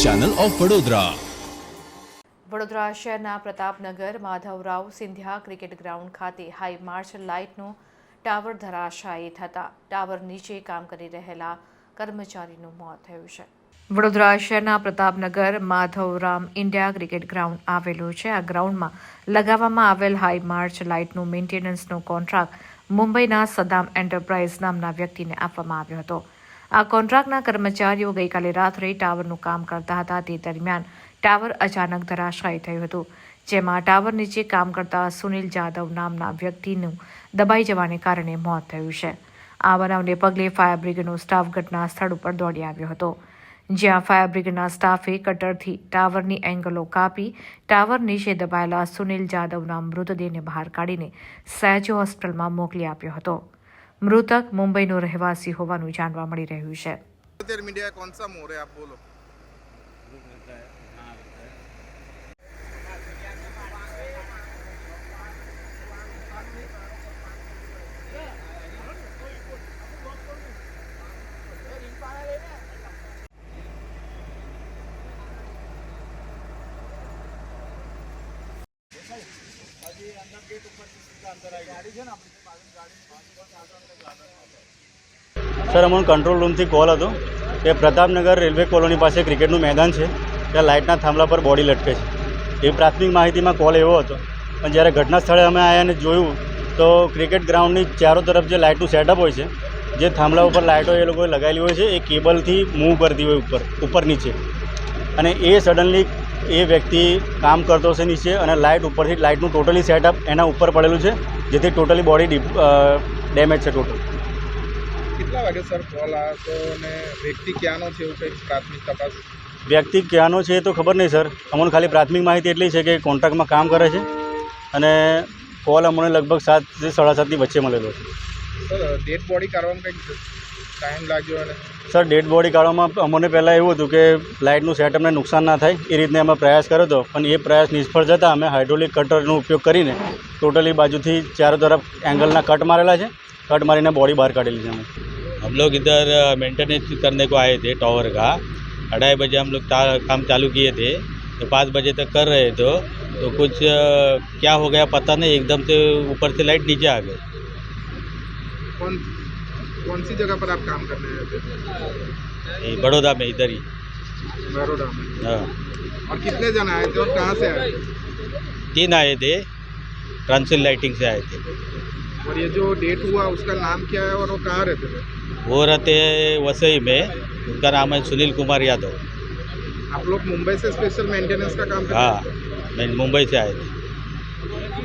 Channel of Vadodara. Vadodara શહેરના Pratapnagar, Madhavrao, Scindia cricket ground ખાતે high માર્ચ લાઇટનો ટાવર ધરાશાયી થતા ટાવર નીચે કામ કરી રહેલા કર્મચારીનું મોત થયું છે. વડોદરા શહેરના Pratapnagar, Madhavram India cricket ground આવેલું છે. આ ગ્રાઉન્ડમાં લગાવવામાં આવેલ હાઈ માર્ચ લાઇટનું મેન્ટેનન્સનો કોન્ટ્રાક્ટ મુંબઈના સદામ એન્ટરપ્રાઇઝ નામના વ્યક્તિને આપવામાં આવ્યો હતો. આ કોન્ટ્રાક્ટના કર્મચારીઓ ગઈકાલે રાત્રે ટાવરનું કામ કરતા હતા. તે દરમિયાન ટાવર અચાનક ધરાશાયી થયું હતું, જેમાં ટાવર નીચે કામ કરતા સુનિલ જાદવ નામના વ્યક્તિનું દબાઈ જવાને કારણે મોત થયું છે. આ બનાવને પગલે ફાયર બ્રિગેડનો સ્ટાફ ઘટના સ્થળ ઉપર દોડી આવ્યો હતો, જ્યાં ફાયર બ્રિગેડના સ્ટાફે કટરથી ટાવરની એંગલો કાપી ટાવર નીચે દબાયેલા સુનિલ જાદવના મૃતદેહને બહાર કાઢીને સહેજો હોસ્પિટલમાં મોકલી આપ્યો હતો. મૃતક મુંબઈનો રહેવાસી હોવાનું જાણવા મળી રહ્યું છે. સર, અમને કંટ્રોલ રૂમથી કોલ હતો. કે પ્રતાપનગર રેલવે કોલોની પાસે ક્રિકેટનું મેદાન છે. ત્યાં લાઇટના થાંભલા પર બોડી લટકે છે. એ પ્રાથમિક માહિતીમાં કોલ એવો હતો. પણ જ્યારે ઘટના સ્થળે અમે આવ્યા અને જોયું, તો ક્રિકેટ ગ્રાઉન્ડની ચારો તરફ જે લાઇટનું સેટઅપ હોય છે, જે થાંભલા ઉપર લાઇટો એ લોકોએ લગાવેલી હોય છે, એ કેબલથી મૂવ કરતી હોય ઉપર ઉપર નીચે. અને એ સડનલી એ વ્યક્તિ કામ કરતો હશે નીચે અને લાઇટ ઉપરથી લાઇટનું ટોટલી સેટઅપ એના ઉપર પડેલું છે જેથી ટોટલી બોડી ડેમેજ છે ટોટલ. કેટલા વાગે સર કોલ આવ્યો અને વ્યક્તિ ક્યાંનો છે એવું કંઈક પ્રાથમિક તપાસ? વ્યક્તિ ક્યાંનો છે એ તો ખબર નહીં સર. અમને ખાલી પ્રાથમિક માહિતી એટલી છે કે કોન્ટ્રાક્ટમાં કામ કરે છે અને કોલ અમને લગભગ સાત સાડા સાતની વચ્ચે મળેલો છે. સર ડેડ બોડી કાઢવામાં કંઈક ટાઈમ લાગ્યો અને સર ડેડ બોડી કાઢવામાં અમને પહેલાં એવું હતું કે લાઇટનું સેટઅપને નુકસાન ના થાય એ રીતને અમે પ્રયાસ કર્યો હતો પણ એ પ્રયાસ નિષ્ફળ જતાં અમે હાઇડ્રોલિક કટરનો ઉપયોગ કરીને ટોટલી બાજુથી ચારો તરફ એંગલના કટ મારેલા છે કટ મારીને બોડી બહાર કાઢેલી છે અમે हम लोग इधर मेंटेनेंस करने को आए थे टावर का अढ़ाई बजे हम लोग ता- काम चालू किए थे तो पाँच बजे तक कर रहे थे तो कुछ अ, क्या हो गया पता नहीं एकदम से ऊपर से लाइट नीचे आ गई कौन कौन सी जगह पर आप काम करने आए थे? बड़ौदा में इधर ही। बड़ोड़ा में। हाँ। और कितने जन आए थे और कहाँ से आए थे? तीन आए थे ट्रांसिल लाइटिंग से आए थे। और ये जो डेट हुआ उसका नाम क्या है और वो कहाँ रहते थे? वो रहते वसई में उनका नाम है सुनील कुमार यादव। आप लोग मुंबई से स्पेशल मेंटेनेंस का काम हाँ मैं मुंबई से आए थे।